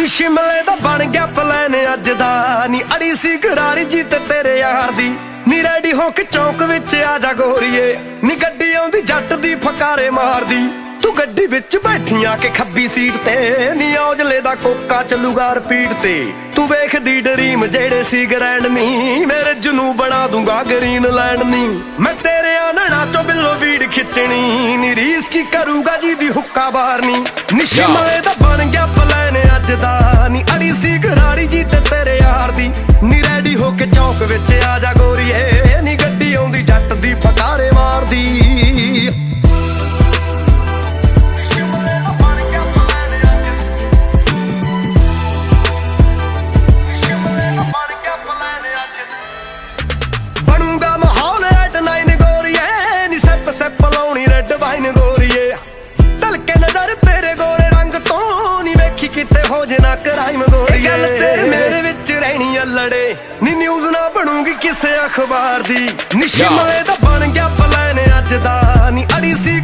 ਸ਼ਿਮਲੇ ਦਾ ਬਣ ਗਿਆ ਪਲਾਨ ਅੱਜ ਦਾ। ਨੀ ਅੜੀ ਸੀ ਗਰਾਰੀ ਜੀ ਤੇ ਤੇਰੇ ਯਾਰ ਦੀ। ਨੀ ਰੈਡੀ ਹੋ ਕੇ ਚੌਕ ਵਿੱਚ ਆ ਜਾ ਗੋਰੀਏ। ਨੀ ਗੱਡੀ ਆਉਂਦੀ ਜੱਟ ਦੀ ਫਕਾਰੇ ਮਾਰਦੀ। ਤੂੰ ਗੱਡੀ ਵਿੱਚ ਬੈਠੀਆਂ ਕੇ ਖੱਬੀ ਸੀਟ ਤੇ। ਨੀ ਔਜਲੇ ਦਾ ਕੋਕਾ ਚੱਲੂਗਾ ਰਿਪੀਟ ਤੇ। ਤੂੰ ਵੇਖਦੀ ਡਰੀਮ ਜਿਹੜੇ ਸੀ ਗ੍ਰੈਂਡ ਨੀ। ਮੇਰੇ ਜਨੂ ਬਣਾ ਦੂੰਗਾ ਗ੍ਰੀਨ ਲੈਂਡ ਨੀ। ਮੈਂ ਤੇਰੇ ਆਨਣਾ ਚੋਂ ਬਿੱਲੋ ਵੀੜ ਖਿੱਚਣੀ। ਨੀ ਰੀਸ ਕੀ ਕਰੂਗਾ ਜੀ ਦੀ ਹੁੱਕਾ ਬਾਰਨੀ। ਨੀ ਸ਼ਿਮਲੇ ਦਾ ਬਣ ਗਿਆ ਪਲਾਨ ਅੱਜ ਨੀ, ਅੜੀ ਸੀ ਗਰਾਰੀ ਜੀ ਤੇ ਤੇਰੇ ਯਾਰ ਦੀ। ਨੀ ਰੈਡੀ ਹੋ ਕੇ ਚੌਕ ਵਿੱਚ ਆ ਜਾ ਗੋਰੀਏ, ਨੀ ਗੱਡੀ ਆਉਂਦੀ, ਜੱਟ ਦੀ ਫਕਾਰੇ ਮਾਰਦੀ। ਲੜੇ। ਨੀ ਨਿਊਜ਼ ਨਾ ਬਣੂਗੀ ਕਿਸੇ ਅਖਬਾਰ ਦੀ। ਨੀ ਸ਼ਿਮਲੇ ਦਾ ਬਣ ਗਿਆ ਪਲਾਨ ਅੱਜ ਦਾ। ਨੀ ਅੜੀ ਸੀ